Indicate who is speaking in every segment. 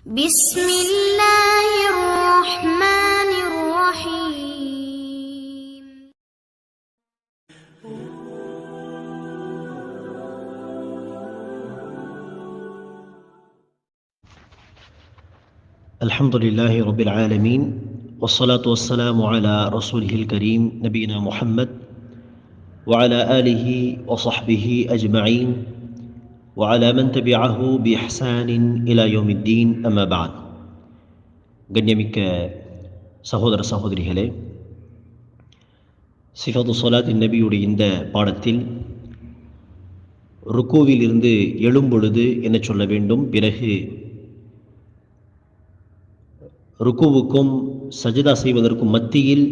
Speaker 1: بسم الله الرحمن الرحيم.
Speaker 2: الحمد لله رب العالمين والصلاة والسلام على رسوله الكريم نبينا محمد وعلى آله وصحبه أجمعين. وعلى من تبعه بإحسان إلى يوم الدين أما بعد கண்ணியமிக்க சகோதர சகோதரிகளே சிஃபது சொலாத்தின் நபியுடைய இந்த பாடத்தில் ருக்குவில் இருந்து எழும்பொழுது என்ன சொல்ல வேண்டும் பிறகு ருக்குவுக்கும் சஜிதா செய்வதற்கும் மத்தியில்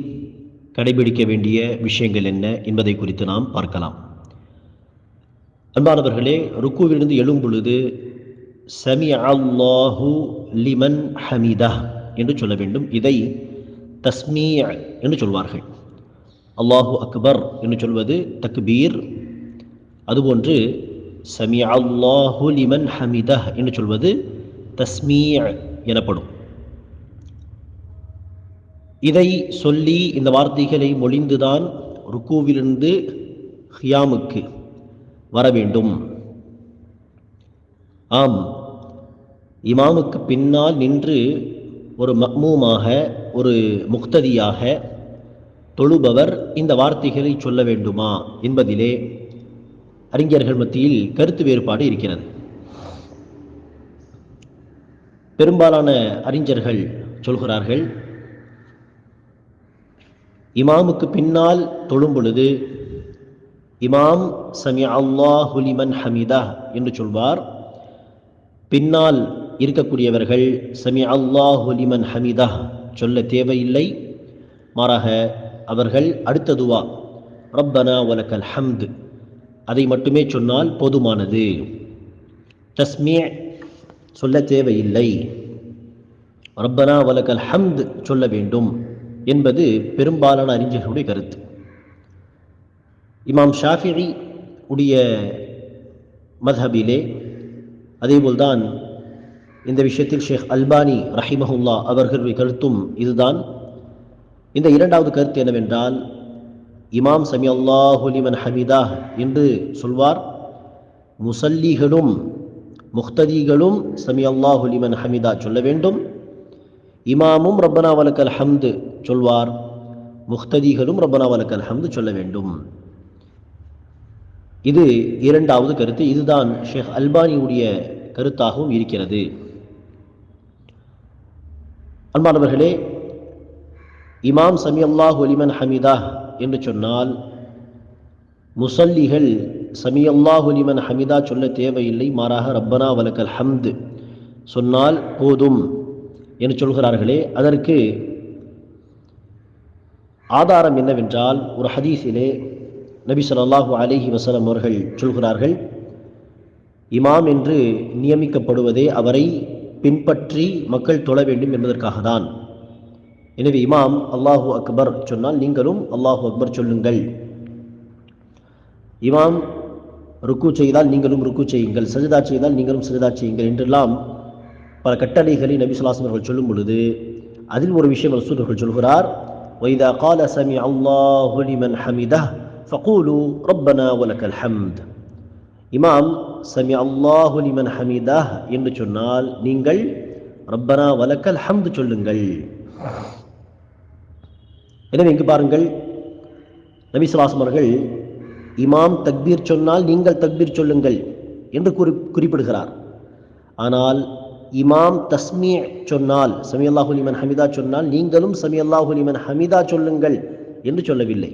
Speaker 2: கடைபிடிக்க வேண்டிய விஷயங்கள் என்ன என்பதை குறித்து நாம் பார்க்கலாம் அன்பானவர்களே ருக்குவிலிருந்து எழும் பொழுது சமி அல்லாஹு லிமன் ஹமீதா என்று சொல்ல வேண்டும். இதை தஸ்மீ என்று சொல்வார்கள். அல்லாஹு அக்பர் என்று சொல்வது தக்பீர். அதுபோன்று சமி அல்லாஹு லிமன் ஹமிதா என்று சொல்வது தஸ்மீ எனப்படும். இதை சொல்லி இந்த வார்த்தைகளை மொழிந்துதான் ருக்குவிலிருந்து ஹியாமுக்கு வர வேண்டும். ஆம் இமாமுக்கு பின்னால் நின்று ஒரு மக்மூமாக ஒரு முக்ததியாக தொழுபவர் இந்த வார்த்தைகளை சொல்ல வேண்டுமா என்பதிலே அறிஞர்கள் மத்தியில் கருத்து வேறுபாடு இருக்கிறது. பெரும்பாலான அறிஞர்கள் சொல்கிறார்கள் இமாமுக்கு பின்னால் தொழும் பொழுது இமாம் சமி அல்லாஹுலிமன் ஹமிதா என்று சொல்வார். பின்னால் இருக்கக்கூடியவர்கள் சமி அல்லாஹுலிமன் ஹமிதா சொல்ல தேவையில்லை. மாறாக அவர்கள் அடுத்ததுவா ரப்பனா வலக்கல் ஹம்து அதை மட்டுமே சொன்னால் போதுமானது. தஸ்மிய சொல்ல தேவையில்லை. ரப்பனா வலக்கல் ஹம்து சொல்ல வேண்டும் என்பது பெரும்பாலான அறிஞர்களுடைய கருத்து. இமாம் ஷாஃபிரி உடைய மத்ஹபிலே அதேபோல்தான் இந்த விஷயத்தில் ஷேக் அல்பானி ரஹிமஹுல்லா அவர்களுடைய கருத்தும் இதுதான். இந்த இரண்டாவது கருத்து என்னவென்றால் இமாம் சமி அல்லாஹுலிமன் ஹமிதா என்று சொல்வார் முசல்லிகளும் முக்ததிகளும் சமி அல்லாஹுலிமன் ஹமிதா சொல்ல வேண்டும். இமாமும் ரப்பனா வலக்கல் ஹம்து சொல்வார் முக்ததிகளும் ரப்பனா வலக்கல் ஹம்து சொல்ல வேண்டும். இது இரண்டாவது கருத்து. இதுதான் ஷேக் அல்பானியுடைய கருத்தாகவும் இருக்கிறது. அன்பானவர்களே இமாம் சமி அல்லாஹு அலிமன் ஹமீதா என்று சொன்னால் முசல்லிகள் சமி அல்லாஹு அலிமன் ஹமீதா சொல்ல தேவையில்லை. மாறாக ரப்பனா வலக்கல் ஹம்து சொன்னால் போதும் என்று சொல்கிறார்களே. அதற்கு ஆதாரம் என்னவென்றால் ஒரு ஹதீஸிலே நபி சொல்லாஹு அலிஹி வசலம் அவர்கள் சொல்கிறார்கள் இமாம் என்று நியமிக்கப்படுவதே அவரை பின்பற்றி மக்கள் தொழ வேண்டும் என்பதற்காக தான். எனவே இமாம் அல்லாஹூ அக்பர் சொன்னால் நீங்களும் அல்லாஹூ அக்பர் சொல்லுங்கள். இமாம் ருக்கு செய்தால் நீங்களும் ருக்கு செய்யுங்கள் சஜிதா செய்தால் நீங்களும் சஜிதா செய்யுங்கள் என்றெல்லாம் பல கட்டளைகளை நபி சொல்லாசம் அவர்கள் சொல்லும் பொழுது அதில் ஒரு விஷயம் ரசூல் அவர்கள் சொல்கிறார் வைதா கால சமி அல்லாஹு லிமன் ஹமிதா ஃபகூலு ரப்பனா வலக்கல் ஹம்த் இமாம் சமி அல்லாஹு லிமன் ஹமீதா என்று சொன்னால் நீங்கள் ரப்பனா வலக்கல் ஹம்து சொல்லுங்கள். எனவே இங்கு பாருங்கள் நபி அவர்கள் இமாம் தக்பீர் சொன்னால் நீங்கள் தக்பீர் சொல்லுங்கள் என்று குறி குறிப்பிடுகிறார். ஆனால் இமாம் தஸ்மி சொன்னால் சமி அல்லாஹுலிமன் ஹமீதா சொன்னால் நீங்களும் சமி அல்லாஹுலிமன் ஹமீதா சொல்லுங்கள் என்று சொல்லவில்லை.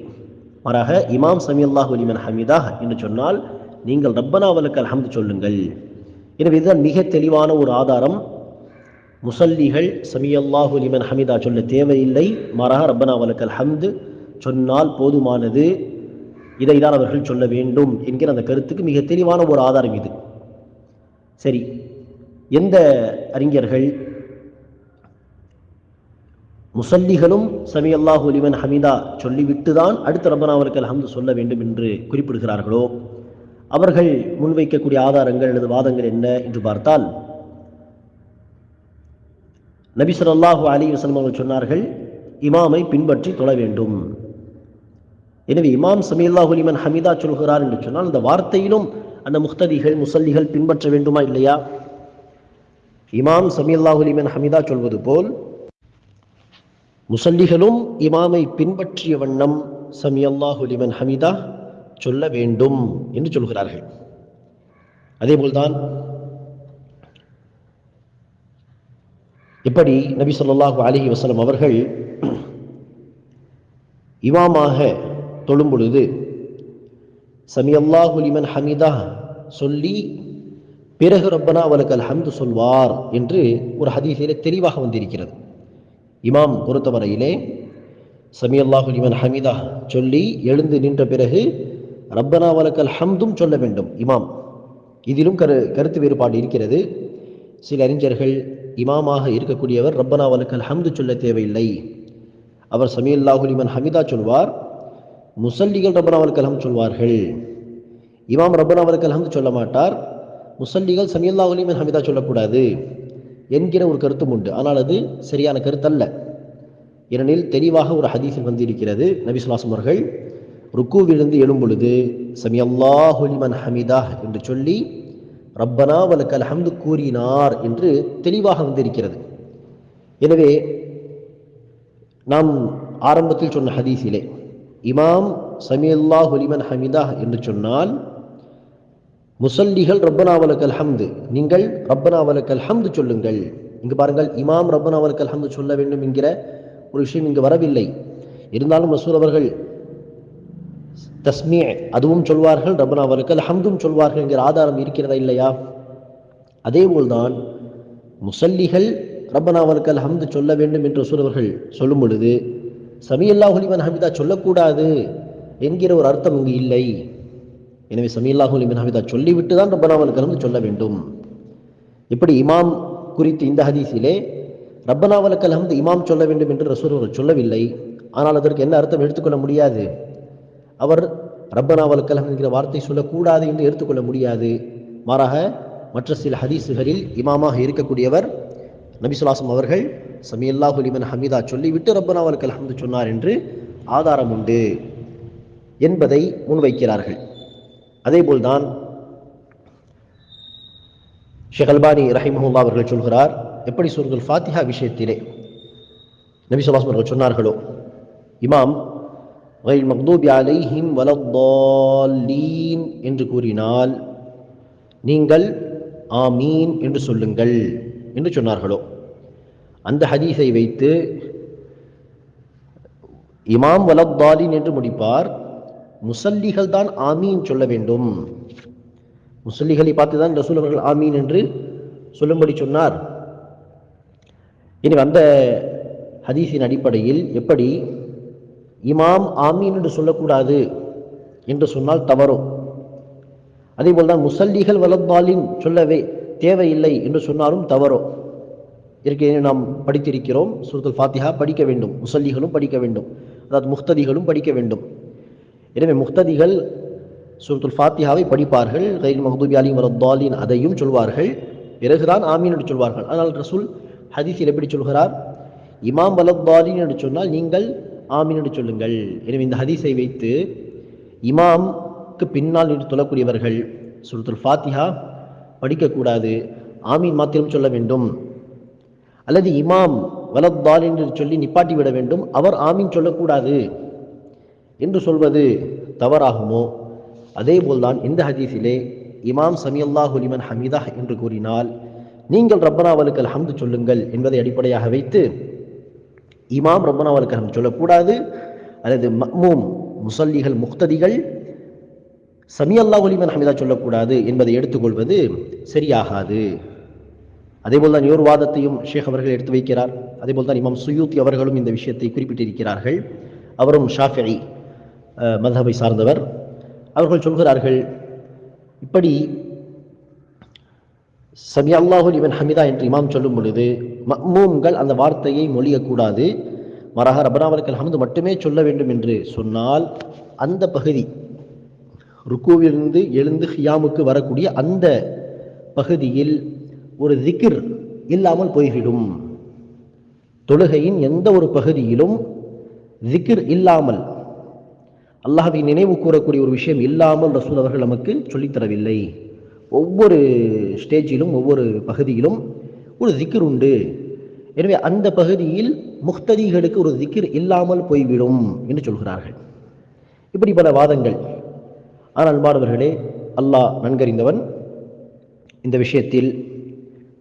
Speaker 2: மாறாக இமாம் சமி அல்லாஹுலிமன் ஹமிதா என்று சொன்னால் நீங்கள் ரப்பனா வலக்கல் ஹம்து சொல்லுங்கள். எனவே இதுதான் மிக தெளிவான ஒரு ஆதாரம். முசல்லிகள் சமி அல்லாஹுலிமன் ஹமிதா சொல்ல தேவையில்லை. மாறாக ரப்பனா வலக்கல் ஹம்து சொன்னால் போதுமானது. இதைதான் அவர்கள் சொல்ல வேண்டும் என்கிற அந்த கருத்துக்கு மிக தெளிவான ஒரு ஆதாரம் இது. சரி எந்த அறிஞர்கள் முசல்லிகளும் சமி அல்லாஹு லிமன் ஹமிதா சொல்லிவிட்டு தான் அடுத்த அவர்கள் அல்ஹம்து சொல்ல வேண்டும் என்று குறிப்பிடுகிறார்களோ? அவர்கள் முன்வைக்கக்கூடிய ஆதாரங்கள் அல்லது வாதங்கள் என்ன என்று பார்த்தால் நபி ஸல்லல்லாஹு அலி வஸல்லம் அவர்கள் சொன்னார்கள் இமாமை பின்பற்றி தொழ வேண்டும். எனவே இமாம் சமியல்லாஹு லிமன் ஹமீதா சொல்கிறார் என்று சொன்னால் அந்த வார்த்தையிலும் அந்த முக்ததிகள் முசல்லிகள் பின்பற்ற வேண்டுமா இல்லையா? இமாம் சமியல்லாஹு லிமன் ஹமீதா சொல்வது போல் முசல்லிகளும் இமாமை பின்பற்றிய வண்ணம் சமியல்லாஹுலிமன் ஹமிதா சொல்ல வேண்டும் என்று சொல்கிறார்கள். அதேபோல்தான் எப்படி நபி சொல்லாஹு அலைஹி வசலம் அவர்கள் இமாமாக தொழும் பொழுது சமியல்லாஹு லிமன் சொல்லி பிறகு ரப்பனா வலக்கல் ஹம்து சொல்வார் என்று ஒரு ஹதீஸிலே தெளிவாக வந்திருக்கிறது. இமாம் பொறுத்தவரையிலே சமியல்லாஹு இமன் ஹமீதா சொல்லி எழுந்து நின்ற பிறகு ரப்பனா வலக்கல் ஹம்தும் சொல்ல வேண்டும். இமாம் இதிலும் கரு கருத்து வேறுபாடு இருக்கிறது. சில அறிஞர்கள் இமாமாக இருக்கக்கூடியவர் ரப்பனா வலக்கல் ஹம்து சொல்ல தேவையில்லை. அவர் சமியல்லாஹு இமன் ஹமீதா சொல்வார் முசல்லிகள் ரப்பனா வலக்கல் ஹம் சொல்வார்கள். இமாம் ரப்பனா வலக்கல் ஹம்து சொல்ல மாட்டார் முசல்லிகள் சமியல்லாஹு லிமன் ஹமீதா சொல்லக்கூடாது. என்கிற ஒரு கருத்தும் உண்டு. ஆனால் அது சரியான கருத்தல்ல. ஏனெனில் தெளிவாக ஒரு ஹதீஸில் வந்திருக்கிறது நபி சுல்லாசம் அவர்கள் ருக்குவிலிருந்து எழும் பொழுது சமியல்லாஹு ஹமிதா என்று சொல்லி ரப்பனா வலக்கல் ஹம்து கூறினார் என்று தெளிவாக வந்திருக்கிறது. எனவே நாம் ஆரம்பத்தில் சொன்ன ஹதீஸிலே இமாம் சமியல்லாஹு லிமன் ஹமிதா என்று சொன்னால் முசல்லிகள் ரப்பனா வலக்கல் நீங்கள் ரப்பனா வலக்கல் சொல்லுங்கள். இங்கு பாருங்கள் இமாம் ரப்பனா வலக்கல் சொல்ல வேண்டும் என்கிற ஒரு விஷயம் இங்கு வரவில்லை. இருந்தாலும் ரசூல் அவர்கள் தஸ்மிய அதுவும் சொல்வார்கள் ரப்பனா வலக்கல் ஹம்தும் சொல்வார்கள் என்கிற ஆதாரம் இருக்கிறதா இல்லையா? அதேபோல்தான் முசல்லிகள் ரப்பனா வலக்கல் ஹம்து சொல்ல வேண்டும் என்று ரசூல் அவர்கள் சொல்லும் பொழுது சமியல்லாஹு ஹமிதா சொல்லக்கூடாது என்கிற ஒரு அர்த்தம் இங்கு இல்லை. எனவே சமீல்லாஹூ லிமன் ஹமிதா சொல்லிவிட்டு தான் ரப்பனா வலக்கல் சொல்ல வேண்டும். இப்படி இமாம் குறித்து இந்த ஹதீஸிலே ரப்பனாவல வலக்கல் இமாம் சொல்ல வேண்டும் என்று ரசூல் அவர்கள் சொல்லவில்லை. ஆனால் அதற்கு என்ன அர்த்தம் எடுத்துக்கொள்ள முடியாது? அவர் ரப்பனா வலக்கல் என்கிற வார்த்தை சொல்லக்கூடாது என்று எடுத்துக்கொள்ள முடியாது. மாறாக மற்ற சில ஹதீஸுகளில் இமாமாக இருக்கக்கூடியவர் நபிசுலாசம் அவர்கள் சமியல்லாஹு லிமன் ஹமீதா சொல்லிவிட்டு ரப்பனா வலக்கல் சொன்னார் என்று ஆதாரம் உண்டு என்பதை முன்வைக்கிறார்கள். அதேபோல்தான் ஷேக் அல்பானி ரஹிமஹுல்லா அவர்கள் சொல்கிறார் எப்படி சூர்கள் ஃபாத்திஹா விஷயத்திலே நபி சுல்லாஸ் அவர்கள் சொன்னார்களோ இமாம் வயில் மக்தூபி அலைஹிம் வலத்தீன் என்று கூறினால் நீங்கள் ஆமீன் என்று சொல்லுங்கள் என்று சொன்னார்களோ. அந்த ஹதீஸை வைத்து இமாம் வலத்தாலின் என்று முடிப்பார் முசல்லிகள் தான் ஆமீன் சொல்ல வேண்டும். முசல்லிகளை பார்த்து தான் ரசூல் அவர்கள் ஆமீன் என்று சொல்லும்படி சொன்னார். இனி அந்த ஹதீஸின் அடிப்படையில் எப்படி இமாம் ஆமீன் என்று சொல்லக்கூடாது என்று சொன்னால் தவறும் அதேபோல் தான் முசல்லிகள் வளர்ந்தாலின் சொல்லவே தேவையில்லை என்று சொன்னாலும் தவறும் ஏற்கனவே நாம் படித்திருக்கிறோம் சுருத்துல் ஃபாத்திஹா படிக்க வேண்டும் முசல்லிகளும் படிக்க வேண்டும் அதாவது முக்ததிகளும் படிக்க வேண்டும். எனவே முக்ததிகள் சூரத்துல் ஃபாத்திஹாவை படிப்பார்கள். கைல் மஹதூபி அலி வரத்தாலின் அதையும் சொல்வார்கள். பிறகுதான் ஆமீன் என்று சொல்வார்கள். ஆனால் ரசூல் ஹதீஸில் எப்படி சொல்கிறார்? இமாம் வலத்தாலின் என்று சொன்னால் நீங்கள் ஆமீன் என்று சொல்லுங்கள். எனவே இந்த ஹதீஸை வைத்து இமாம்க்கு பின்னால் நின்று தொழக்கூடியவர்கள் சூரத்துல் ஃபாத்திஹா படிக்கக்கூடாது. ஆமீன் மாத்திரம் சொல்ல வேண்டும். அல்லது இமாம் வலத்தாலின் என்று சொல்லி நிப்பாட்டி விட வேண்டும். அவர் ஆமீன் சொல்லக்கூடாது. என்று சொல்வது தவறாகுமோ? அதேபோல்தான் இந்த ஹதீஸிலே இமாம் சமியல்லாஹு லிமன் ஹமீதா என்று கூறினால் நீங்கள் ரப்பனாவலுக்கு ஹம்து சொல்லுங்கள் என்பதை அடிப்படையாக வைத்து இமாம் ரப்பனாவலுக்கு ஹம்து சொல்லக்கூடாது. அல்லது மக்மூம் முசல்லிகள் முக்ததிகள் சமியல்லாஹு லிமன் ஹமீதா சொல்லக்கூடாது என்பதை எடுத்துக்கொள்வது சரியாகாது. அதேபோல் தான் இன்னொரு வாதத்தையும் ஷேக் அவர்கள் எடுத்து வைக்கிறார். அதேபோல் தான் இமாம் சுயூத்தி அவர்களும் இந்த விஷயத்தை குறிப்பிட்டிருக்கிறார்கள். அவரும் ஷாஃபி மதஹபை சார்ந்தவர். அவர்கள் சொல்கிறார்கள் இப்படி சமி அல்லாஹுல் இவன் ஹமிதா என்று இமாம் சொல்லும் பொழுது மம்மூம்கள் அந்த வார்த்தையை மொழியக்கூடாது. மரஹ ரபனாவலுக்கு ஹமது மட்டுமே சொல்ல வேண்டும் என்று சொன்னால் அந்த பகுதி ருக்குவிலிருந்து எழுந்து ஹியாமுக்கு வரக்கூடிய அந்த பகுதியில் ஒரு திக்ர் இல்லாமல் போய்விடும். தொழுகையின் எந்த ஒரு பகுதியிலும் திக்ர் இல்லாமல் அல்லாஹை நினைவு கூறக்கூடிய ஒரு விஷயம் இல்லாமல் ரசூல் அவர்கள் நமக்கு சொல்லித் தரவில்லை ஒவ்வொரு ஸ்டேஜிலும் ஒவ்வொரு பகுதியிலும் ஒரு திக்ர் உண்டு. எனவே அந்த பகுதியில் முக்ததிகளுக்கு ஒரு திக்ர் இல்லாமல் போய்விடும் என்று சொல்கிறார்கள். இப்படி பல வாதங்கள். ஆனால் மாணவர்களே அல்லாஹ் நன்கறிந்தவன். இந்த விஷயத்தில்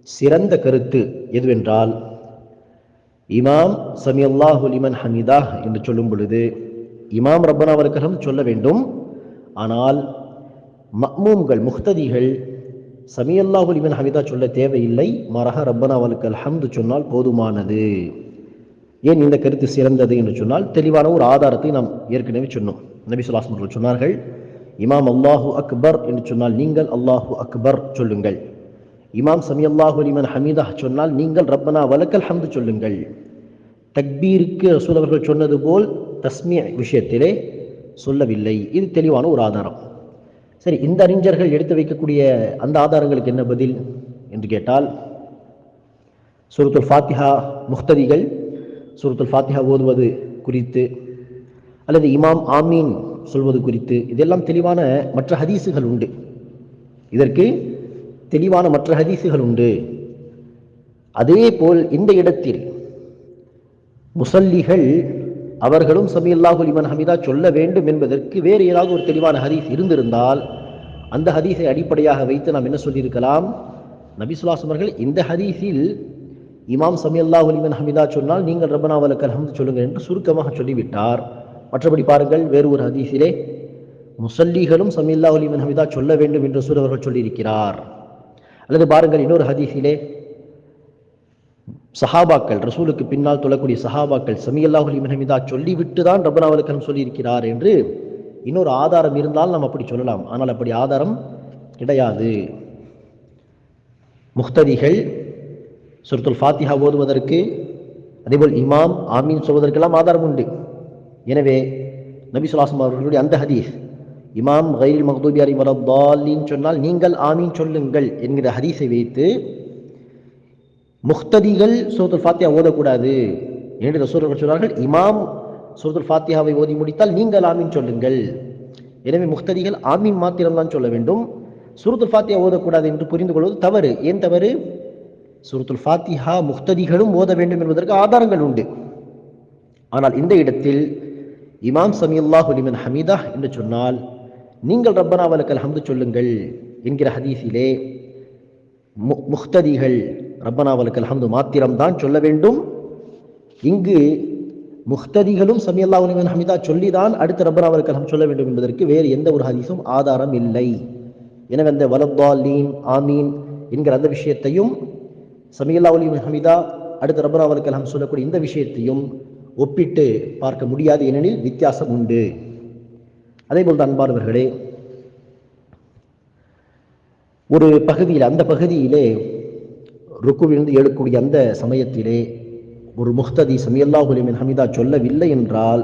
Speaker 2: சிறந்த கருத்து எதுவென்றால் இமாம் சமியல்லாஹு லிமன் ஹமிதா என்று சொல்லும் பொழுது இமாம் ரப்பனா அவர்களும் சொல்ல வேண்டும். ஆனால் மக்மூம்கள் முக்ததிகள் சமி அல்லாஹு லிமன் ஹமிதா சொல்ல தேவையில்லை. மரஹ ரப்பனா வலுக்கல் ஹம்து சொன்னால் போதுமானது. ஏன் இந்த கருத்து சிறந்தது என்று சொன்னால் தெளிவான ஒரு ஆதாரத்தை நாம் ஏற்கனவே சொன்னோம். நபி சொல்லாஸ் அவர்கள் சொன்னார்கள் இமாம் அல்லாஹு அக்பர் என்று சொன்னால் நீங்கள் அல்லாஹு அக்பர் சொல்லுங்கள். இமாம் சமி அல்லாஹு லிமன் ஹமீதா சொன்னால் நீங்கள் ரப்பனா வலக்கல் ஹம்து சொல்லுங்கள். தக்பீருக்கு ரசூல் அவர்கள் சொன்னது போல் தஸ்மி விஷயத்திலே சொல்லவில்லை. இது தெளிவான ஒரு ஆதாரம். சரி இந்த அறிஞர்கள் எடுத்து வைக்கக்கூடிய அந்த ஆதாரங்களுக்கு என்ன பதில் என்று கேட்டால் சுருத்துல் ஃபாத்திஹா முக்ததிகள் சுருத்துல் ஃபாத்திஹா ஓதுவது குறித்து அல்லது இமாம் ஆமீன் சொல்வது குறித்து இதெல்லாம் தெளிவான மற்ற ஹதீஸுகள் உண்டு. இதற்கு தெளிவான மற்ற ஹதீஸுகள் உண்டு. அதே போல் இந்த இடத்தில் முசல்லிகள் அவர்களும் சமியல்லாஹு லிமன் ஹமிதா சொல்ல வேண்டும் என்பதற்கு வேறு ஏதாவது ஒரு தெளிவான ஹதீஸ் இருந்திருந்தால் அந்த ஹதீஸை அடிப்படையாக வைத்து நாம் என்ன சொல்லியிருக்கலாம்? நபிசுல்லாஸ் அவர்கள் இந்த ஹதீஸில் இமாம் சமியல்லாஹு லிமன் ஹமிதா சொன்னால் நீங்கள் ரப்பனா வலக்கல் ஹம்து சொல்லுங்கள் என்று சுருக்கமாக சொல்லிவிட்டார். மற்றபடி பாருங்கள் வேறு ஒரு ஹதீஸிலே முசல்லிகளும் சமியல்லாஹு லிமன் ஹமிதா சொல்ல வேண்டும் என்று ரசூல் அவர்கள் சொல்லியிருக்கிறார். அல்லது பாருங்கள் இன்னொரு ஹதீஸிலே சஹாபாக்கள் ரசூலுக்கு பின்னால் தொழக்கூடிய சஹாபாக்கள் சமியல்லாஹுலி லிமன் சொல்லிவிட்டு தான் ரப்பனா சொல்லியிருக்கிறார் என்று இன்னொரு ஆதாரம் இருந்தால் நாம் அப்படி சொல்லலாம். ஆனால் அப்படி ஆதாரம் கிடையாது. முக்ததிகள் சுருத்துல் ஃபாத்திஹா ஓதுவதற்கு அதேபோல் இமாம் ஆமீன் சொல்வதற்கெல்லாம் ஆதாரம் உண்டு. எனவே நபி சுல்லாசம் அவர்களுடைய அந்த ஹதீஸ் இமாம் கைல் மக்தூபி அலி மலத்தாலின்னு சொன்னால் நீங்கள் ஆமீன் சொல்லுங்கள் என்கிற ஹதீஸை வைத்து முக்ததிகள் சூரத்துல் ஃபாத்தியா ஓதக்கூடாது என்று ரசூர்கள் சொன்னார்கள். இமாம் சூரத்துல் ஃபாத்தியாவை ஓதி முடித்தால் நீங்கள் ஆமீன் சொல்லுங்கள். எனவே முக்ததிகள் ஆமீன் மாத்திரம்தான் சொல்ல வேண்டும். சூரத்துல் ஃபாத்தியா ஓதக்கூடாது என்று புரிந்து கொள்வது தவறு. ஏன் தவறு? சூரத்துல் ஃபாத்திஹா முக்ததிகளும் ஓத வேண்டும் என்பதற்கு ஆதாரங்கள் உண்டு. ஆனால் இந்த இடத்தில் இமாம் சமியுல்லாஹு ஹுலிமன் ஹமீதா என்று சொன்னால் நீங்கள் ரப்பனா வலக்கல் ஹம்து சொல்லுங்கள் என்கிற ஹதீஸிலே முக்ததிகள் ரப்பனா அலமது மாத்திரம்தான் சொல்ல வேண்டும். இங்கு முக்ததிகளும் சமியல்லா உலகன் ஹமிதா சொல்லிதான் அடுத்த ரப்பனாவலுக்கு அலம் ஹம் சொல்ல வேண்டும் என்பதற்கு வேறு எந்த ஒரு ஹதீஸும் ஆதாரம் இல்லை. எனவே அந்த வலத்தாலீன் ஆமீன் என்கிற அந்த விஷயத்தையும் சமியல்லா உலகன் ஹமிதா அடுத்த ரப்பனாவலுக்கு அலம் ஹம் சொல்லக்கூடிய இந்த விஷயத்தையும் ஒப்பிட்டு பார்க்க முடியாது ஏனெனில் வித்தியாசம் உண்டு. அதேபோல் தான் அன்பானவர்களே ஒரு பகுதியில் அந்த பகுதியிலே ருக்குவிலிருந்து எழுக்கூடிய அந்த சமயத்திலே ஒரு முஹ்ததி சமியல்லாஹுலிமின் ஹமிதா சொல்லவில்லை என்றால்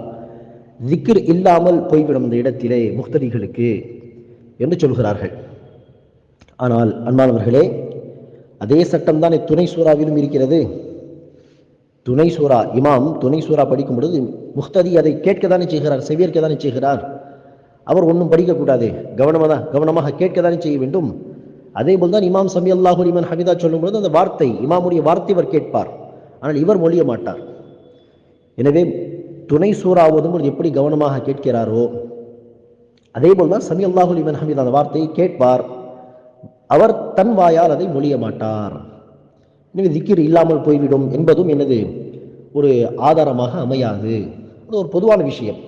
Speaker 2: திக்ர் இல்லாமல் போய்விடும் அந்த இடத்திலே முஹ்ததிகளுக்கு என்று சொல்கிறார்கள். ஆனால் அன்பானவர்களே அதே சட்டம்தானே துணை சூறாவிலும் இருக்கிறது. துணை சூரா இமாம் துணை சூரா படிக்கும் பொழுது முஹ்ததி அதை கேட்க தானே செய்கிறார் செவியேற்க தானே செய்கிறார். அவர் ஒன்றும் படிக்கக்கூடாது. கவனமாக கவனமாக கேட்க தானே செய்ய வேண்டும். அதே போல் தான் இமாம் சமி அல்லாஹு இமான் ஹமிதா சொல்லும்போது அந்த வார்த்தை இமாமுடைய வார்த்தை இவர் கேட்பார். ஆனால் இவர் மொழிய மாட்டார். எனவே துணை சூறாவதும் எப்படி கவனமாக கேட்கிறாரோ அதே போல் தான் சமி அல்லாஹு இமன் ஹமீத் அந்த வார்த்தையை கேட்பார். அவர் தன் வாயால் அதை மொழிய மாட்டார். எனவே திக்கிர் இல்லாமல் போய்விடும் என்பதும் எனது ஒரு ஆதாரமாக அமையாது. அது ஒரு பொதுவான விஷயம்.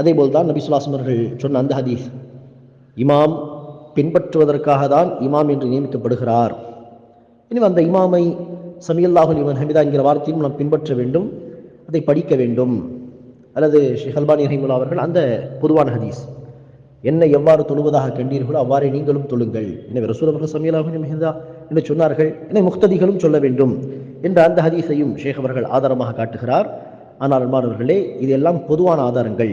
Speaker 2: அதே போல் தான் நபிசுல்லாஸ்லம் சொன்ன அந்த ஹதீஸ் இமாம் பின்பற்றுவதற்காக தான் இமாம் என்று நியமிக்கப்படுகிறார். எனவே அந்த இமாமை சமியல்லாஹுல் இவன் ஹமிதா என்கிற வார்த்தையும் நாம் பின்பற்ற வேண்டும் அதை படிக்க வேண்டும். அல்லது ஷேக் அல்பானி ரஹிமுல்லா அவர்கள் அந்த பொதுவான ஹதீஸ் என்னை எவ்வாறு தொழுவதாக கண்டீர்களோ அவ்வாறே நீங்களும் தொழுங்கள். எனவே ரசூல் அவர்கள் சமியல்லாஹு ஹமிதா என்று சொன்னார்கள். என முக்ததிகளும் சொல்ல வேண்டும் என்ற அந்த ஹதீஸையும் ஷேக் அவர்கள் ஆதாரமாக காட்டுகிறார். ஆனால் அன்பானவர்களே இதெல்லாம் பொதுவான ஆதாரங்கள்.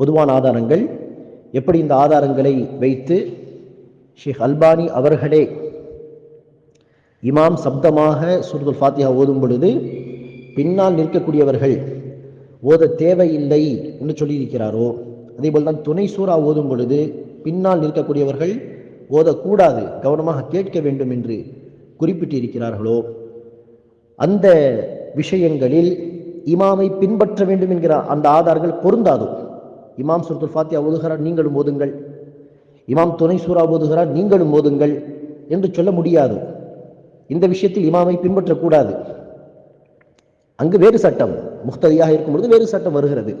Speaker 2: பொதுவான ஆதாரங்கள் எப்படி இந்த ஆதாரங்களை வைத்து ஷேக் அல்பானி அவர்களே இமாம் சப்தமாக சூரத்துல் ஃபாத்தியா ஓதும் பொழுது பின்னால் நிற்கக்கூடியவர்கள் ஓத தேவையில்லை என்று சொல்லியிருக்கிறாரோ? அதேபோல் தான் துணை சூறா ஓதும் பொழுது பின்னால் நிற்கக்கூடியவர்கள் ஓதக்கூடாது கவனமாக கேட்க வேண்டும் என்று குறிப்பிட்டிருக்கிறார்களோ? அந்த விஷயங்களில் இமாமை பின்பற்ற வேண்டும் என்கிற அந்த ஆதாரங்கள் பொருந்தாதோ? இமாம் சுருத்துல் ஃபாத்தியா ஓதுகிறார் நீங்களும் ஓதுங்கள். இமாம் துணை சூறா ஓதுகிறார் நீங்களும் ஓதுங்கள் என்று சொல்ல முடியாது. இந்த விஷயத்தில் இமாமை பின்பற்றக்கூடாது. அங்கு வேறு சட்டம் முக்ததியாக இருக்கும்பொழுது வேறு சட்டம் வருகிறது.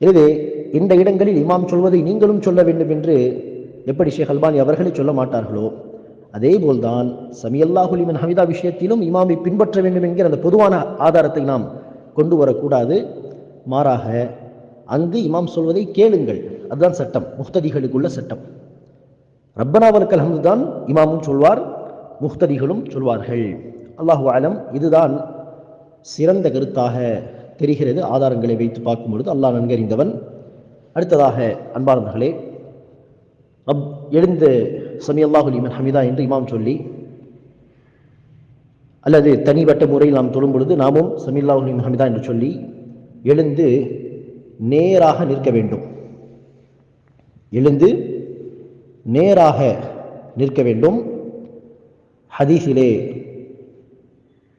Speaker 2: எனவே இந்த இடங்களில் இமாம் சொல்வதை நீங்களும் சொல்ல வேண்டும் என்று எப்படி ஷேக் அல்பானி அவர்களை சொல்ல மாட்டார்களோ அதே போல்தான் சமியல்லாஹுலிமன் ஹமிதா விஷயத்திலும் இமாமை பின்பற்ற வேண்டும் என்கிற அந்த பொதுவான ஆதாரத்தை நாம் கொண்டு வரக்கூடாது. மாறாக அங்கு இமாம் சொல்வதை கேளுங்கள். அதுதான் சட்டம். முக்ததிகளுக்குள்ள சட்டம். ரப்பனாவலுக்கு அல்ஹம்து தான் இமாமும் சொல்வார் முஹ்ததிகளும் சொல்வார்கள். அல்லாஹு ஆலம் இதுதான் சிறந்த கருத்தாக தெரிகிறது. ஆதாரங்களை வைத்து பார்க்கும் பொழுது அல்லாஹ் நன்கறிந்தவன். அடுத்ததாக அன்பானவர்களே ரப் எழுந்து சமி அல்லாஹு லிமன் ஹமிதா என்று இமாம் சொல்லி அல்லது தனிப்பட்ட முறையில் நாம் தொழும் பொழுது நாமும் சமி அல்லாஹு ஹமிதா என்று சொல்லி எழுந்து நேராக நிற்க வேண்டும். எழுந்து நேராக நிற்க வேண்டும். ஹதீஸிலே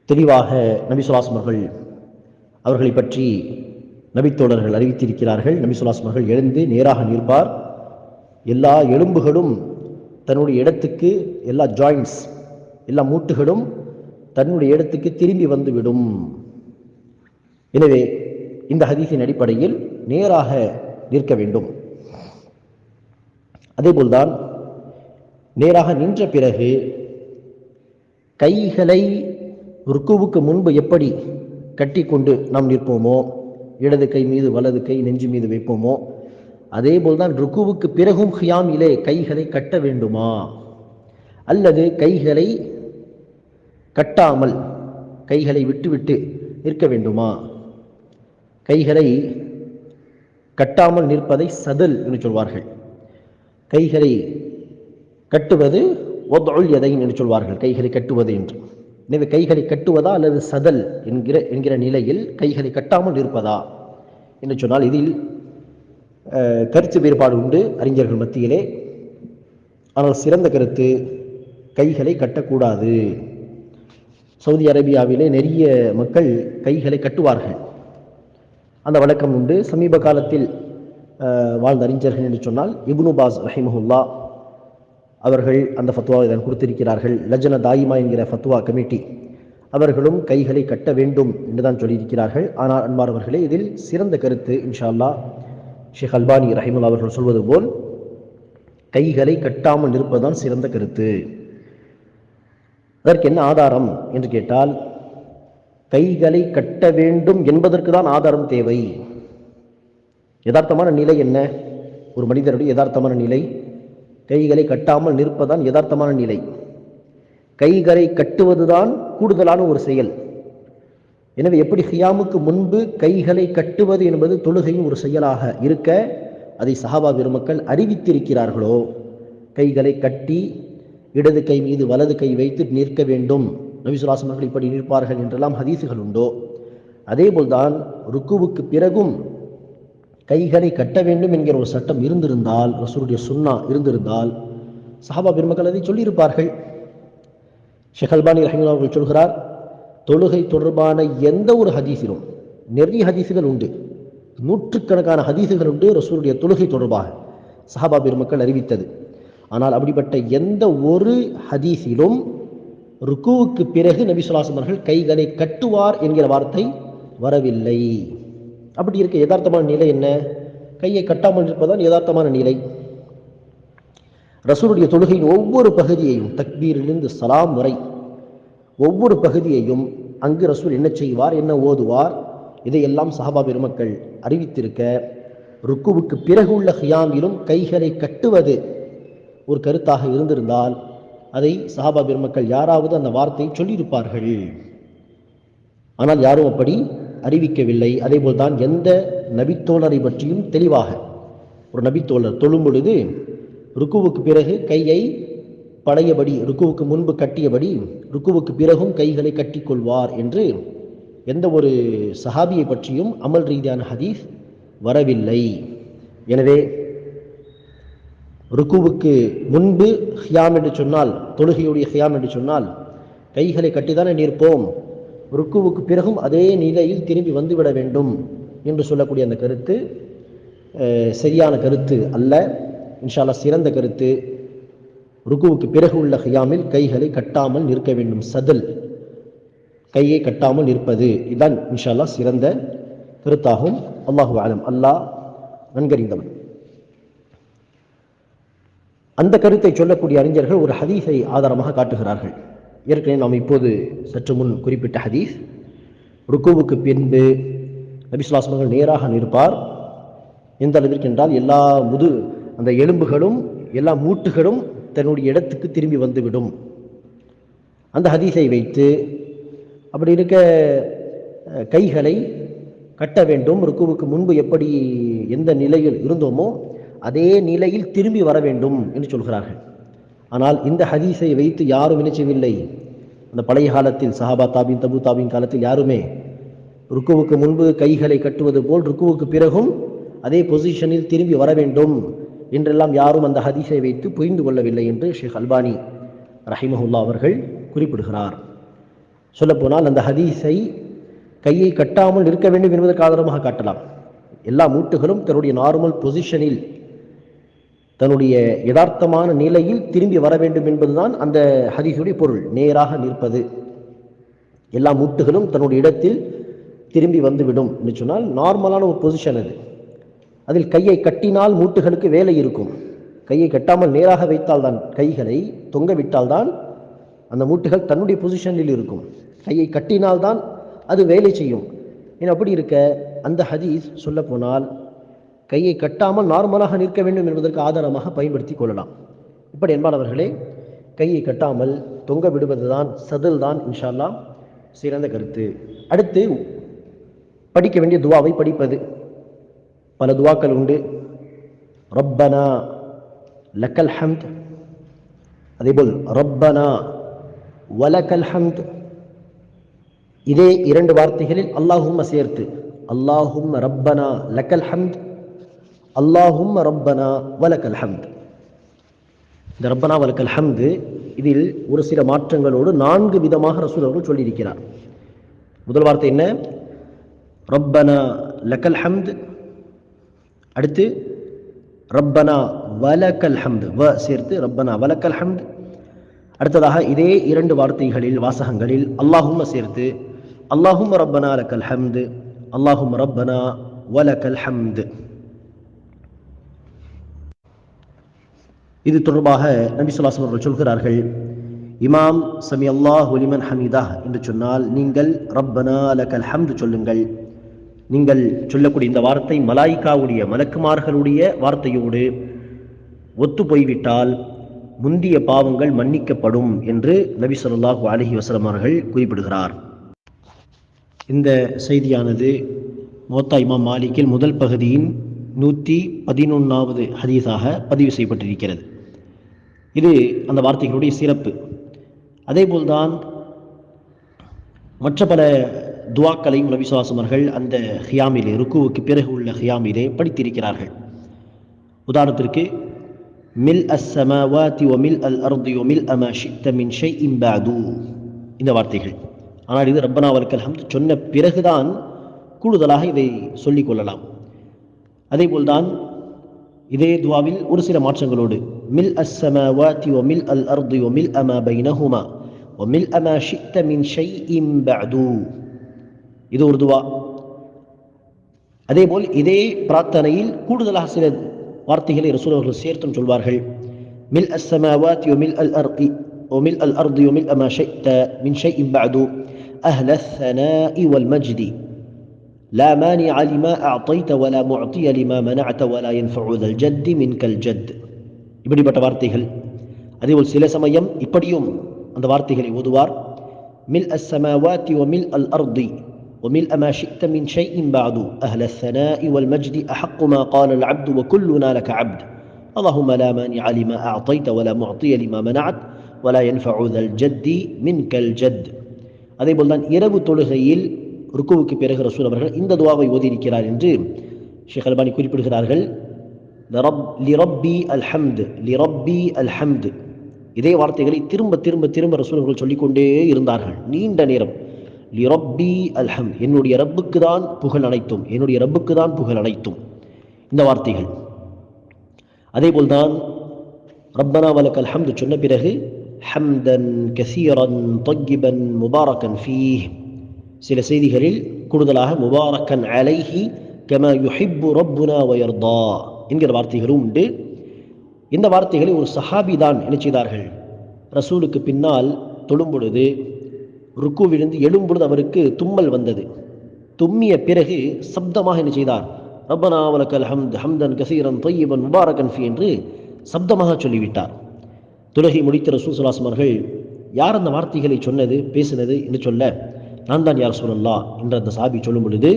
Speaker 2: தெளிவாக நபி சுல்லாஸ் அவர்களை பற்றி நபித்தோழர்கள் அறிவித்திருக்கிறார்கள். நபி சுல்லாஸ் எழுந்து நேராக நிற்பார். எல்லா எலும்புகளும் தன்னுடைய இடத்துக்கு எல்லா ஜாயின்ட்ஸ் எல்லா மூட்டுகளும் தன்னுடைய இடத்துக்கு திரும்பி வந்துவிடும். எனவே இந்த ஹதீஸின் அடிப்படையில் நேராக நிற்க வேண்டும். அதேபோல்தான் நேராக நின்ற பிறகு கைகளை ருக்குவுக்கு முன்பு எப்படி கட்டிக்கொண்டு நாம் நிற்போமோ இடது கை மீது வலது கை நெஞ்சு மீது வைப்போமோ அதே போல்தான் ருக்குவுக்கு பிறகும் ஹியாமிலே கைகளை கட்ட வேண்டுமா? அல்லது கைகளை கட்டாமல் கைகளை விட்டுவிட்டு நிற்க வேண்டுமா? கைகளை கட்டாமல் நிற்பதை சதல் என்று சொல்வார்கள். கைகளை கட்டுவது ஒதொல் எதையும் என்று சொல்வார்கள் கைகளை கட்டுவது என்று. எனவே கைகளை கட்டுவதா அல்லது சதல் என்கிற என்கிற நிலையில் கைகளை கட்டாமல் இருப்பதா என்று சொன்னால் இதில் கருத்து வேறுபாடு உண்டு அறிஞர்கள் மத்தியிலே. ஆனால் சிறந்த கருத்து கைகளை கட்டக்கூடாது. சவுதி அரேபியாவிலே நிறைய மக்கள் கைகளை கட்டுவார்கள். அந்த வழக்கம் உண்டு. சமீப காலத்தில் வாழ்ந்த அறிஞர்கள் என்று சொன்னால் இப்னு பாஸ் ரஹிமஹுல்லா அவர்கள் அந்த ஃபத்வாவை தான் கொடுத்திருக்கிறார்கள். லஜ்ன தாயிமா என்கிற ஃபத்வா கமிட்டி அவர்களும் கைகளை கட்ட வேண்டும் என்று தான் சொல்லியிருக்கிறார்கள். ஆனால் அன்பார் அவர்களே இதில் சிறந்த கருத்து இன்ஷா அல்லாஹ் ஷேக் அல்பானி ரஹிமுல்லா அவர்கள் சொல்வது போல் கைகளை கட்டாமல் இருப்பதுதான் சிறந்த கருத்து. அதற்கு என்ன ஆதாரம் என்று கேட்டால் கைகளை கட்ட வேண்டும் என்பதற்கு தான் ஆதாரம் தேவை. யதார்த்தமான நிலை என்ன? ஒரு மனிதனுடைய யதார்த்தமான நிலை கைகளை கட்டாமல் நிற்பதான் யதார்த்தமான நிலை. கைகளை கட்டுவதுதான் கூடுதலான ஒரு செயல். எனவே எப்படி ஹியாமுக்கு முன்பு கைகளை கட்டுவது என்பது தொழுகையின் ஒரு செயலாக இருக்க அதை சஹாபா பெருமக்கள் அறிவித்திருக்கிறார்களோ? கைகளை கட்டி இடது கை மீது வலது கை வைத்து நிற்க வேண்டும். நபிசுல்லாசம் அவர்கள் இப்படி நிற்பார்கள் என்றெல்லாம் ஹதீசுகள் உண்டோ? அதேபோல்தான் ருக்குவுக்கு பிறகும் கைகளை கட்ட வேண்டும் என்கிற ஒரு சட்டம் இருந்திருந்தால் ரசூருடைய சுன்னா இருந்திருந்தால் சஹாபா பெருமக்கள் அதை சொல்லியிருப்பார்கள். ஷேக் அல்பானி ரஹிமுல்லா அவர்கள் சொல்கிறார் தொழுகை தொடர்பான எந்த ஒரு ஹதீஸிலும் நிறைய ஹதீஸுகள் உண்டு. நூற்றுக்கணக்கான ஹதீஸுகள் உண்டு ரசூருடைய தொழுகை தொடர்பாக. சஹாபா பெருமக்கள் அறிவித்தது. ஆனால் அப்படிப்பட்ட எந்த ஒரு ஹதீஸிலும் ருக்குவுக்கு பிறகு நபி சொல்லாசம் அவர்கள் கைகளை கட்டுவார் என்கிற வார்த்தை வரவில்லை. அப்படி இருக்க யதார்த்தமான நிலை என்ன? கையை கட்டாமல் இருப்பதுதான் யதார்த்தமான நிலை. ரசூலுடைய தொழுகையின் ஒவ்வொரு பகுதியையும் தக்பீரிலிருந்து சலாம் வரை ஒவ்வொரு பகுதியையும் அங்கு ரசூல் என்ன செய்வார் என்ன ஓதுவார் இதையெல்லாம் சஹாபா பெருமக்கள் அறிவித்திருக்க ருக்குவுக்கு பிறகு உள்ள ஹியாமிலும் கைகளை கட்டுவது ஒரு கருத்தாக இருந்திருந்தால் அதை சஹாபா பெருமக்கள் யாராவது அந்த வார்த்தையை சொல்லியிருப்பார்கள். ஆனால் யாரும் அப்படி அறிவிக்கவில்லை. அதேபோல் தான் எந்த நபித்தோழரை பற்றியும் தெளிவாக. ஒரு நபித்தோழர் தொழும் பொழுது ருக்குவுக்கு பிறகு கையை பழையபடி ருக்குவுக்கு முன்பு கட்டியபடி ருக்குவுக்கு பிறகும் கைகளை கட்டிக்கொள்வார் என்று எந்த ஒரு சஹாபியை பற்றியும் அமல் ரீதியான ஹதீஸ் வரவில்லை. எனவே ருக்குவுக்கு முன்பு ஹியாம் என்று சொன்னால் தொழுகையுடைய ஹியாம் என்று சொன்னால் கைகளை கட்டித்தானே நிற்போம். ருக்குவுக்கு பிறகும் அதே நிலையில் திரும்பி வந்துவிட வேண்டும் என்று சொல்லக்கூடிய அந்த கருத்து சரியான கருத்து அல்ல. இன்ஷால்லா சிறந்த கருத்து. ருக்குவுக்கு பிறகு உள்ள ஹியாமில் கைகளை கட்டாமல் நிற்க வேண்டும். சதல் கையை கட்டாமல் நிற்பது இதுதான் இன்ஷால்லா சிறந்த கருத்தாகும். அல்லாஹு ஆலம் அல்லாஹ் நன்கறிந்தவன். அந்த கருத்தை சொல்லக்கூடிய அறிஞர்கள் ஒரு ஹதீஸை ஆதாரமாக காட்டுகிறார்கள். ஏற்கனவே நாம் இப்போது சற்று முன் குறிப்பிட்ட ஹதீஸ். ருக்குவுக்கு பின்பு நபிசுலாஸ்மர்கள் நேராக நிற்பார். எந்த அளவிற்கு என்றால் எல்லா முது அந்த எலும்புகளும் எல்லா மூட்டுகளும் தன்னுடைய இடத்துக்கு திரும்பி வந்துவிடும். அந்த ஹதீஸை வைத்து அப்படி இருக்க கைகளை கட்ட வேண்டும். ருக்குவுக்கு முன்பு எப்படி எந்த நிலையில் இருந்தோமோ அதே நிலையில் திரும்பி வர வேண்டும் என்று சொல்கிறார்கள். ஆனால் இந்த ஹதீஸை வைத்து யாரும் நினைச்சவில்லை அந்த பழைய காலத்தில் சஹாபா தாபின் தபு தாபின் காலத்தில் யாருமே ருக்குவுக்கு முன்பு கைகளை கட்டுவது போல் ருக்குவுக்கு பிறகும் அதே பொசிஷனில் திரும்பி வர வேண்டும் என்றெல்லாம் யாரும் அந்த ஹதீஸை வைத்து புரிந்து கொள்ளவில்லை என்று ஷேக் அல்பானி ரஹிமஹுல்லா அவர்கள் குறிப்பிடுகிறார். சொல்லப்போனால் அந்த ஹதீஸை கையை கட்டாமல் இருக்க வேண்டும் என்பதற்கு ஆதாரமாக காட்டலாம். எல்லா மூட்டுகளும் தன்னுடைய நார்மல் பொசிஷனில் தன்னுடைய யதார்த்தமான நிலையில் திரும்பி வர வேண்டும் என்பதுதான் அந்த ஹதீஸுடைய பொருள். நேராக நிற்பது. எல்லா மூட்டுகளும் தன்னுடைய இடத்தில் திரும்பி வந்துவிடும் என்று சொன்னால் நார்மலான ஒரு பொசிஷன் அது. அதில் கையை கட்டினால் மூட்டுகளுக்கு வேலை இருக்கும். கையை கட்டாமல் நேராக வைத்தால்தான் கைகளை தொங்க விட்டால்தான் அந்த மூட்டுகள் தன்னுடைய பொசிஷனில் இருக்கும். கையை கட்டினால்தான் அது வேலை செய்யும். ஏன் அப்படி இருக்க? அந்த ஹதீஸ் சொல்லப்போனால் கையை கட்டாமல் நார்மலாக நிற்க வேண்டும் என்பதற்கு ஆதாரமாக பயன்படுத்தி கொள்ளலாம். இப்படி என்பானவர்களே கையை கட்டாமல் தொங்க விடுவதுதான் சதில் தான் இன்ஷால்லா சிறந்த கருத்து. அடுத்து படிக்க வேண்டிய துவாவை படிப்பது. பல துவாக்கள் உண்டு. ரப்பனா லக்கல் ஹம்த். அதேபோல் ரப்பனா வலக்கல் ஹம்த். இதே இரண்டு வார்த்தைகளில் அல்லாஹும் சேர்த்து அல்லாஹும் ரப்பனா லக்கல் ஹம்த். அல்லாஹும் ரப்பனா வலக்கல் ஹம்த். இந்த ரப்பனா வலக்கல் ஹம்து இதில் ஒரு சில மாற்றங்களோடு நான்கு விதமாக ரசூல் அவர்கள் சொல்லியிருக்கிறார். முதல் வார்த்தை என்ன? ரப்பனா லக்கல் ஹம்த். அடுத்து ரப்பனா வலக்கல் ஹம்து. வ சேர்த்து ரப்பனா வலக்கல் ஹம்த். அடுத்ததாக இதே இரண்டு வார்த்தைகளில் வாசகங்களில் அல்லாஹும் சேர்த்து அல்லாஹும் ரப்பனா லக்கல் ஹம்து அல்லாஹும் ரப்பனா வலக்கல் ஹம்து. இது தொடர்பாக நபி சுல்லாசம் அவர்கள் சொல்கிறார்கள் இமாம் சமி அல்லாஹ் ஒலிமன் ஹமீதா என்று சொன்னால் நீங்கள் ரப்பனா லக்கல் ஹம்து சொல்லுங்கள். நீங்கள் சொல்லக்கூடிய இந்த வார்த்தை மலாய்க்காவுடைய மலக்குமார்களுடைய வார்த்தையோடு ஒத்து போய்விட்டால் முந்திய பாவங்கள் மன்னிக்கப்படும் என்று நபி சொல்லாஹு அலஹி வசலம் அவர்கள் குறிப்பிடுகிறார். இந்த செய்தியானது மோத்தா இமாம் மாலிக்கில் முதல் பகுதியின் நூற்றி பதினொன்றாவது ஹதீஸாக பதிவு செய்யப்பட்டிருக்கிறது. இது அந்த வார்த்தைகளுடைய சிறப்பு. அதேபோல்தான் மற்ற பல துவாக்களையும் நபிசுவாசம் அந்த ஹியாமிலே ருக்குவுக்கு பிறகு உள்ள ஹியாமிலே படித்திருக்கிறார்கள். உதாரணத்திற்கு மில் அஸ்ஸமாவாதி ஒ மில் அல் அர்தி ஒ மில் அம ஷித்த மின் ஷை இம்பாது இந்த வார்த்தைகள். ஆனால் இது ரப்பனா வல்கல் சொன்ன பிறகுதான் கூடுதலாக இதை சொல்லிக் கொள்ளலாம். அதேபோல்தான் இதே துவாவில் ஒரு சில மாற்றங்களோடு மில் அஸ் சமாவாதி ஒ மில் அல் அர்தி ஒ மில் அமா பைனஹுமா ஒ மில் அமா ஷித்த மின் ஷை இம்பாது இது ஒரு துவா அதேபோல் இதே பிரார்த்தனையில் கூடுதலாக சில வார்த்தைகளை ரசூல் அவர்கள் சேர்த்தும் சொல்வார்கள் மில் அஸ் சமாவாத் மில் அல் அர்தி وملء الأرض وملء ما شئت من شيء بعد أهل الثناء والمجد لا مانع لما أعطيت ولا معطي لما منعت ولا ينفع ذا الجد منك الجد இப்படிப்பட்ட வார்த்தைகள் அதேபோல் சில சமயம் இப்படியும் அந்த வார்த்தைகளை ஓதுவார் மில் அஸ் சமாவாத்தி وملء الأرض وملء ما شئت من شيء بعد أهل الثناء والمجد أحق ما قال العبد وكلنا لك عبد اللهم لا مانع لما أعطيت ولا معطي لما منعت ولا ينفع ذا الجد منك الجد அதே போல் தான் இரவு தொழுகையில் ருக்குவுக்கு பிறகு ரசூல் அவர்கள் இந்த துவாவை ஓதியிருக்கிறார் என்று ஷேக் அல்பானி குறிப்பிடுகிறார்கள். லிரப்பி அல்ஹம்து லிரப்பி அல்ஹம்து. இதே வார்த்தைகளை திரும்ப திரும்ப திரும்ப ரசூல் அவர்கள் சொல்லிக்கொண்டே இருந்தார்கள். நீண்ட நேரம். லிரப்பி அல்ஹம் என்னுடைய ரப்புக்கு தான் புகழ் அனைத்தும் என்னுடைய ரப்புக்கு தான் புகழ் அனைத்தும். இந்த வார்த்தைகள். அதேபோல்தான் ரப்பனா வலக் அல்ஹம்து சொன்ன பிறகு ஹம்தன் கசீரன் தொய்யிபன் முபாரக்கன் ஃபீஹ். சில செய்திகளில் கூடுதலாக முபாரக்கன் அலைஹி கம யுஹிப்பு ரப்புனா வயர்தா என்கிற வார்த்தைகளும் உண்டு. இந்த வார்த்தைகளை ஒரு சஹாபி தான் என்ன செய்தார்கள்? ரசூலுக்கு பின்னால் தொழும் பொழுது விழுந்து எழும் பொழுது அவருக்கு தும்மல் வந்தது. தும்மிய பிறகு சப்தமாக என்ன செய்தார்? ரப்பனாவலக்கல் ஹம்த் ஹம்தன் கசீரன் தொய்யபன் முபாரகன் ஃபி என்று சப்தமாக சொல்லிவிட்டார். துலகை முடித்த ரசூல் சுல்லாஸ்லம் யார் அந்த வார்த்தைகளை சொன்னது பேசினது? என்று சொல்ல நான் தான் யார் சொல்லல்லா என்று அந்த சாபி சொல்லும் பொழுது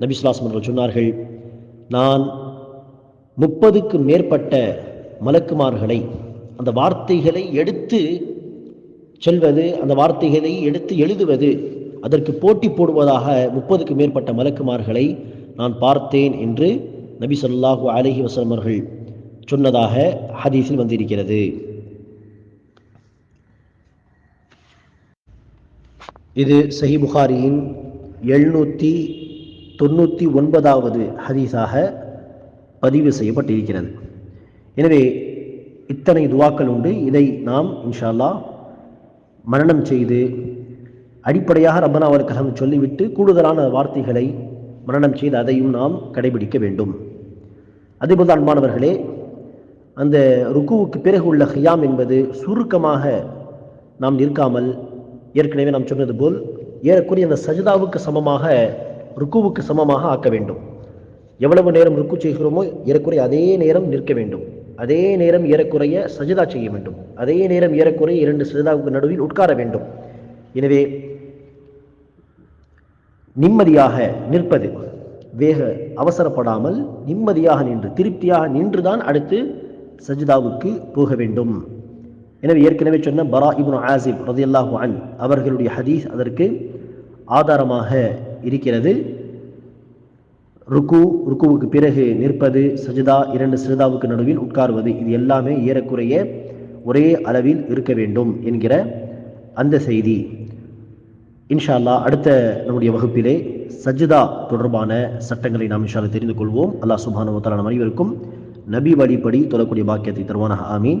Speaker 2: நபி அவர்கள் சொன்னார்கள் நான் முப்பதுக்கு மேற்பட்ட மலக்குமார்களை அந்த வார்த்தைகளை எடுத்து சொல்வது அந்த வார்த்தைகளை எடுத்து எழுதுவது அதற்கு போட்டி போடுவதாக முப்பதுக்கு மேற்பட்ட மலக்குமார்களை நான் பார்த்தேன் என்று நபி சொல்லாஹு அலஹி வசலமர்கள் சொன்னதாக ஹதீஸில் வந்திருக்கிறது. இது சஹி புகாரியின் எழுநூற்றி தொண்ணூற்றி ஒன்பதாவது ஹதீஸாக பதிவு செய்யப்பட்டிருக்கிறது. எனவே இத்தனை துவாக்கள் உண்டு. இதை நாம் இன்ஷா அல்லாஹ் மரணம் செய்து அடிப்படையாக ரப்பனா அவருக்ககம் சொல்லிவிட்டு கூடுதலான வார்த்தைகளை மரணம் செய்து அதையும் நாம் கடைபிடிக்க வேண்டும். அதேபோல் அன்பானவர்களே அந்த ருக்குவுக்கு பிறகு உள்ள ஹியாம் என்பது சுருக்கமாக நாம் நிற்காமல் ஏற்கனவே நாம் சொன்னது போல் ஏறக்குறைய அந்த சஜிதாவுக்கு சமமாக ருக்குவுக்கு சமமாக ஆக்க வேண்டும். எவ்வளவு நேரம் ருக்கு செய்கிறோமோ ஏறக்குறைய அதே நேரம் நிற்க வேண்டும். அதே நேரம் ஏறக்குறைய சஜிதா செய்ய வேண்டும். அதே நேரம் ஏறக்குறைய இரண்டு சஜிதாவுக்கு நடுவில் உட்கார வேண்டும். எனவே நிம்மதியாக நிற்பது வேக அவசரப்படாமல் நிம்மதியாக நின்று திருப்தியாக நின்றுதான் அடுத்து சஜிதாவுக்கு போக வேண்டும். எனவே ஏற்கனவே சொன்ன பரா இப்னு ஆசிப் ரதியல்லாஹு அன் அவர்களுடைய ஹதீஸ் அதற்கு ஆதாரமாக இருக்கிறது. ருக்கு ருக்குவுக்கு பிறகு நிற்பது சஜிதா இரண்டு சிறுதாவுக்கு நடுவில் உட்கார்வது இது எல்லாமே ஏறக்குறைய ஒரே அளவில் இருக்க வேண்டும் என்கிற அந்த செய்தி. இன்ஷால்லா அடுத்த நம்முடைய வகுப்பிலே சஜிதா தொடர்பான சட்டங்களை நாம் இன்ஷா தெரிந்து கொள்வோம். அல்லாஹ் சுப்ஹானஹு நம் அனைவருக்கும் நபி வழிப்படி தொழக்கூடிய பாக்கியத்தை தருவானாக. ஆமீன்.